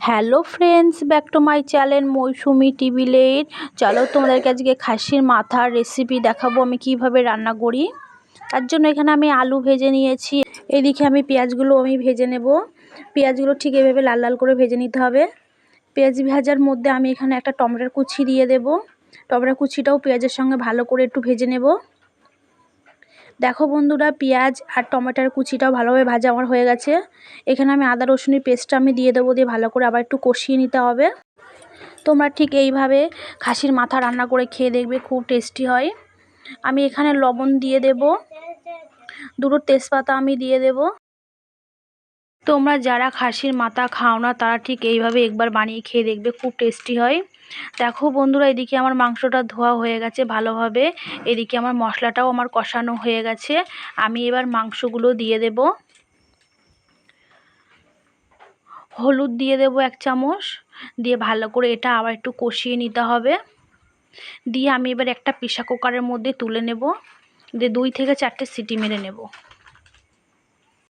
Hello friends back to my channel Moushumi TV let চলো তোমাদেরকে আজকে খাসির মাথার রেসিপি দেখাবো, আমি কীভাবে রান্না করি। তার জন্য এখানে আমি আলু ভেজে নিয়েছি। এদিকে আমি পেঁয়াজগুলো আমি ভেজে নেব। পেঁয়াজগুলো ঠিক এভাবে লাল লাল করে ভেজে নিতে হবে। পেঁয়াজ ভাজার মধ্যে আমি এখানে একটা টমেটোর কুচি দিয়ে দেব। টমেটোর কুচিটাও পেঁয়াজের সঙ্গে ভালো করে একটু ভেজে নেব। দেখো বন্ধুরা, পেঁয়াজ আর টমেটোর কুচিটাও ভালোভাবে ভাজা আমার হয়ে গেছে। এখানে আমি আদা রসুনের পেস্টটা আমি দিয়ে দেবো, দিয়ে ভালো করে আবার একটু কষিয়ে নিতে হবে। তোমরা ঠিক এইভাবে খাসির মাথা রান্না করে খেয়ে দেখবে, খুব টেস্টি হয়। আমি এখানে লবণ দিয়ে দেব, দুটো তেজপাতা আমি দিয়ে দেব। তোমরা যারা খাসির মাথা খাও না, তারা ঠিক এইভাবে একবার বানিয়ে খেয়ে দেখবে, খুব টেস্টি হয়। দেখো বন্ধুরা, এদিকে আমার মাংসটা ধোয়া হয়ে গেছে ভালোভাবে। এদিকে আমার মশলাটাও আমার কষানো হয়ে গেছে। আমি এবার মাংসগুলো দিয়ে দেব। হলুদ দিয়ে দেব এক চামচ। দিয়ে ভালো করে এটা আবার একটু কষিয়ে নিতে হবে। দিয়ে আমি এবার একটা প্রেশার কুকারের মধ্যে তুলে নেব। দিয়ে দুই থেকে চারটে সিটি মেরে নেব।